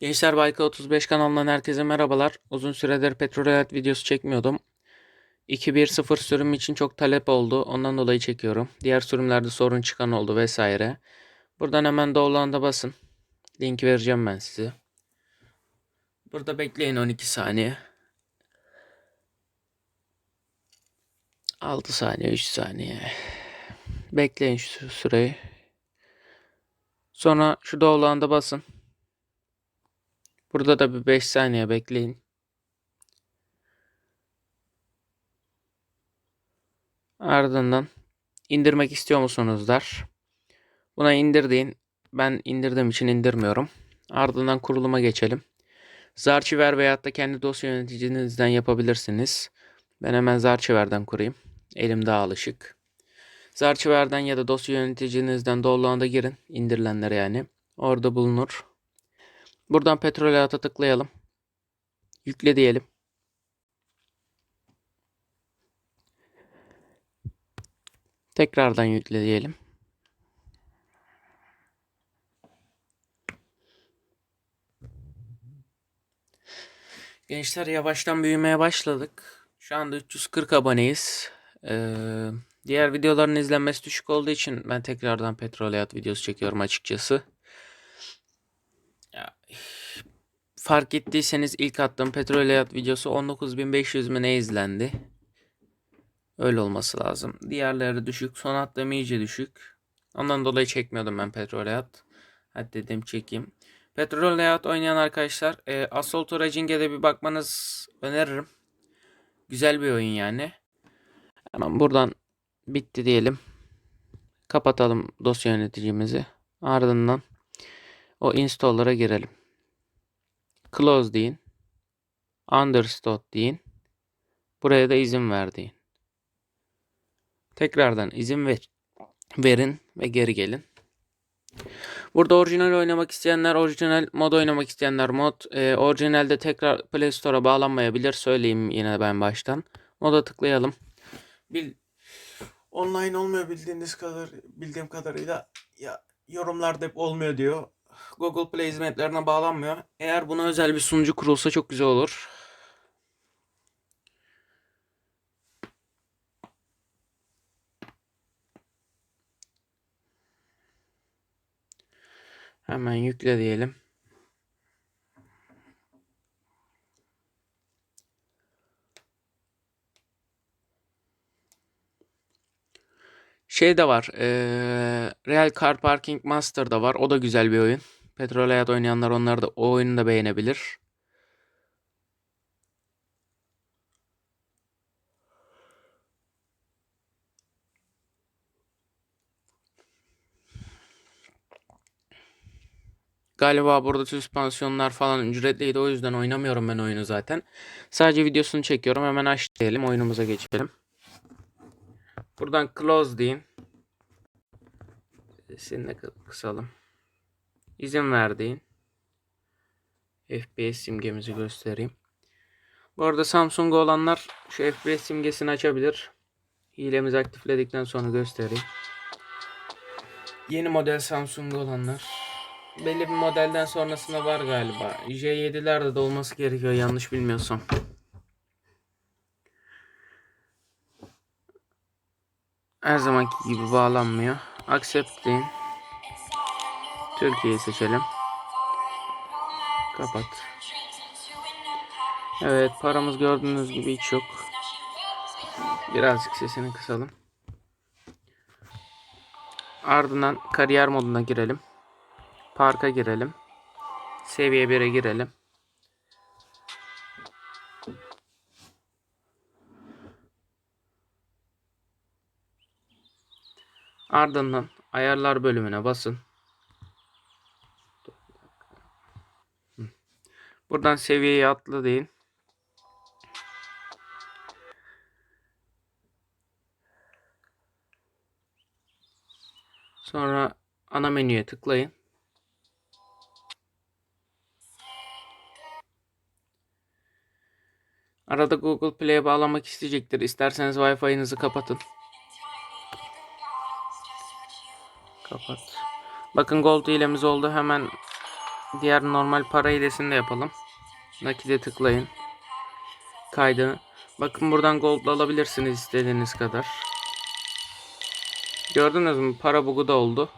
Gençler Bayka 35 kanalından herkese merhabalar. Uzun süredir petrol hayat videosu çekmiyordum. 2.1.0 sürüm için çok talep oldu. Ondan dolayı çekiyorum. Diğer sürümlerde sorun çıkan oldu vesaire. Buradan hemen download'a basın. Linki vereceğim ben size. Burada bekleyin 12 saniye. 6 saniye, 3 saniye. Bekleyin şu süreyi. Sonra şu download'a basın. Burada da bir 5 saniye bekleyin. Ardından indirmek istiyor musunuz der. Buna indir deyin. Ben indirdiğim için indirmiyorum. Ardından kuruluma geçelim. Zarchiver veyahut da kendi dosya yöneticinizden yapabilirsiniz. Ben hemen Zarchiver'den kurayım. Elim daha alışık. Zarchiver'den ya da dosya yöneticinizden download'a girin. indirilenlere yani. Orada bulunur. Buradan petrol hayata tıklayalım. Yükle diyelim. Tekrardan yükle diyelim. Gençler yavaştan büyümeye başladık. Şu anda 340 aboneyiz. Ee, diğer videoların izlenmesi düşük olduğu için ben tekrardan petrol hayat videosu çekiyorum açıkçası. Ya, fark ettiyseniz ilk attığım petrol hayat videosu 19.500 mi ne izlendi. Öyle olması lazım. Diğerleri düşük. Son attığım iyice düşük. Ondan dolayı çekmiyordum ben petrol hayat. Hadi dedim çekeyim. Petrol hayat oynayan arkadaşlar e, Assault Raging'e de bir bakmanız öneririm. Güzel bir oyun yani. Hemen buradan bitti diyelim. Kapatalım dosya yöneticimizi. Ardından o installer'a girelim. Close deyin. Understood deyin. Buraya da izin ver deyin. Tekrardan izin ver, verin ve geri gelin. Burada orijinal oynamak isteyenler, orijinal mod oynamak isteyenler mod. E, orijinalde tekrar Play Store'a bağlanmayabilir. Söyleyeyim yine ben baştan. Moda tıklayalım. Bil, online olmuyor bildiğiniz kadar bildiğim kadarıyla ya yorumlarda hep olmuyor diyor. Google Play hizmetlerine bağlanmıyor. Eğer buna özel bir sunucu kurulsa çok güzel olur. Hemen yükle diyelim. Şey de var. eee, Real Car Parking Master da var. O da güzel bir oyun. Petrol Hayat oynayanlar onlar da o oyunu da beğenebilir. Galiba burada süspansiyonlar falan ücretliydi. O yüzden oynamıyorum ben oyunu zaten. Sadece videosunu çekiyorum. Hemen aç diyelim. Oyunumuza geçelim. Buradan close deyin. Sesini kısalım. İzin ver. FPS simgemizi göstereyim. Bu arada Samsung olanlar şu FPS simgesini açabilir. Hilemizi aktifledikten sonra göstereyim. Yeni model Samsung olanlar. Belli bir modelden sonrasında var galiba. J7'lerde de olması gerekiyor yanlış bilmiyorsam. Her zamanki gibi bağlanmıyor. Accept deyin. Türkiye'yi seçelim. Kapat. Evet paramız gördüğünüz gibi hiç yok. Birazcık sesini kısalım. Ardından kariyer moduna girelim. Parka girelim. Seviye 1'e girelim. Ardından ayarlar bölümüne basın. Buradan seviyeyi atla deyin. Sonra ana menüye tıklayın. Arada Google Play'e bağlamak isteyecektir. İsterseniz Wi-Fi'nizi kapatın. Kapat. Bakın Gold hilemiz oldu. Hemen diğer normal para hilesini de yapalım. Nakide tıklayın. Kaydı. Bakın buradan gold alabilirsiniz istediğiniz kadar. Gördünüz mü? Para bugu da oldu.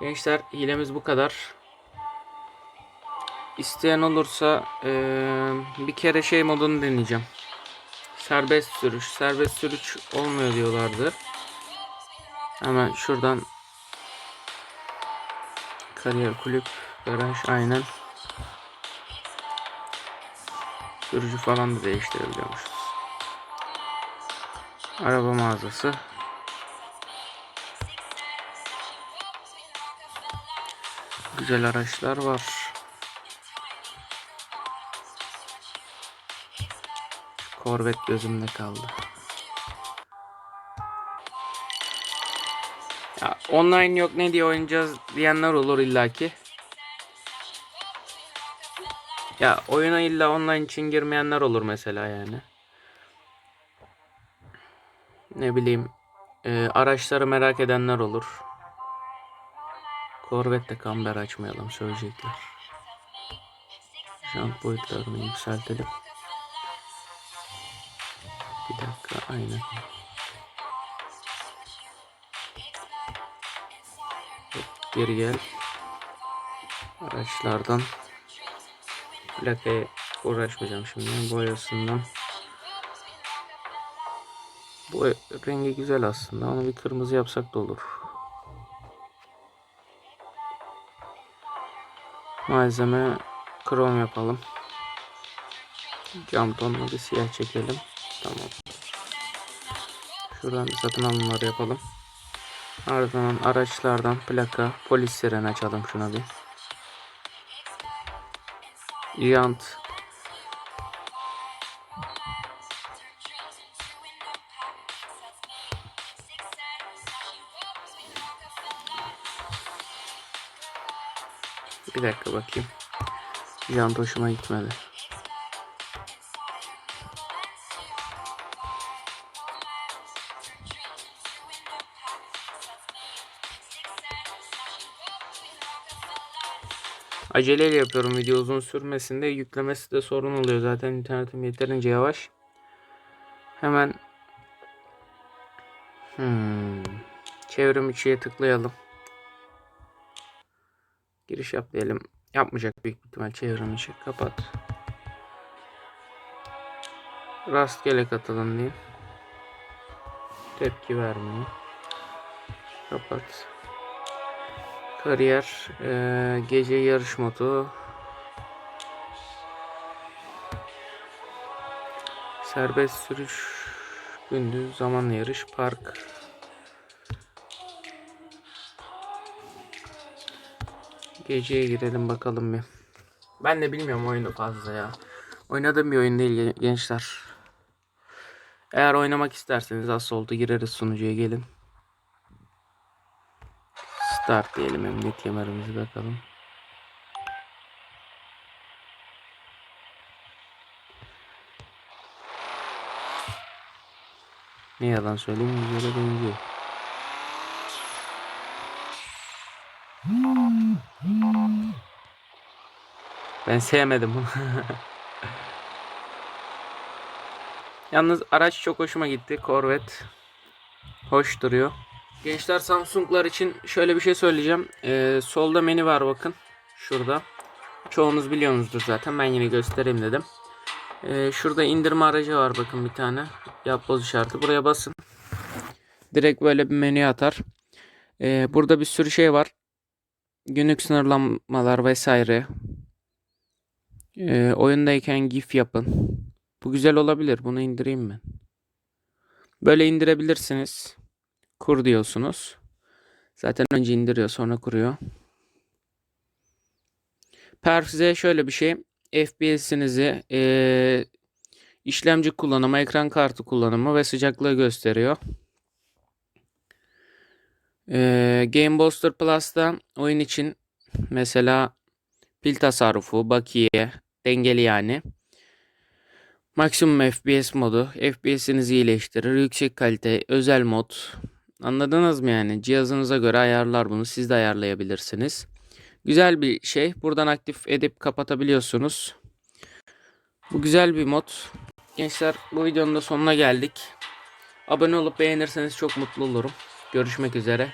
Gençler hilemiz bu kadar. İsteyen olursa eee, bir kere şey modunu deneyeceğim. Serbest sürüş. Serbest sürüş olmuyor diyorlardı. Hemen şuradan kariyer kulüp garaj aynen. Sürücü falan da değiştirebiliyormuşuz. Araba mağazası. Güzel araçlar var. Corvette gözümde kaldı. Ya online yok ne diye oynayacağız diyenler olur illaki. Ya oyuna illa online için girmeyenler olur mesela yani. Ne bileyim e, araçları merak edenler olur. Corvette'de kamber açmayalım söyleyecekler. Jant boyutlarını yükseltelim. Bir dakika aynen. Geri gel. Araçlardan plakaya uğraşmayacağım şimdi. Boyasından. Bu rengi güzel aslında. Onu bir kırmızı yapsak da olur. Malzeme krom yapalım. Cam tonunu bir siyah çekelim. Tamam. Şuradan bir satın alımları yapalım. Ardından araçlardan plaka, polis siren açalım şuna bir. Jant. Bir dakika bakayım. Jant hoşuma gitmedi. Aceleyle yapıyorum video uzun sürmesinde yüklemesi de sorun oluyor zaten internetim yeterince yavaş. Hemen hmm. çevrim içiye tıklayalım. Giriş yap diyelim. Yapmayacak büyük ihtimal çevrim içi. Kapat. Rastgele katılın diyeyim. Tepki vermeyin. Kapat. Kariyer, eee, gece yarış modu, serbest sürüş, gündüz zamanlı yarış, park. Geceye girelim bakalım bir. Ben de bilmiyorum oyunu fazla ya. Oynadığım bir oyun değil gen- gençler. Eğer oynamak isterseniz az oldu gireriz sunucuya gelin. Start diyelim emniyet kemerimizi takalım. Ne yalan söyleyeyim güzele benziyor. Ben sevmedim bunu. Yalnız araç çok hoşuma gitti. Corvette. Hoş duruyor. Gençler Samsung'lar için şöyle bir şey söyleyeceğim. Ee, solda menü var bakın. Şurada. Çoğunuz biliyorsunuzdur zaten. Ben yine göstereyim dedim. Ee, şurada indirme aracı var bakın bir tane. Yapboz işareti. Buraya basın. Direkt böyle bir menü atar. Ee, burada bir sürü şey var. Günlük sınırlamalar vesaire. Ee, oyundayken GIF yapın. Bu güzel olabilir. Bunu indireyim ben. Böyle indirebilirsiniz. Kur diyorsunuz. Zaten önce indiriyor sonra kuruyor. Perf size şöyle bir şey. FPS'inizi eee, işlemci kullanımı, ekran kartı kullanımı ve sıcaklığı gösteriyor. Eee Game Booster Plus'ta oyun için mesela pil tasarrufu, bakiye, dengeli yani. Maksimum FPS modu, FPS'inizi iyileştirir, yüksek kalite, özel mod. Anladınız mı yani? Cihazınıza göre ayarlar bunu. Siz de ayarlayabilirsiniz. Güzel bir şey. Buradan aktif edip kapatabiliyorsunuz. Bu güzel bir mod. Gençler bu videonun da sonuna geldik. Abone olup beğenirseniz çok mutlu olurum. Görüşmek üzere.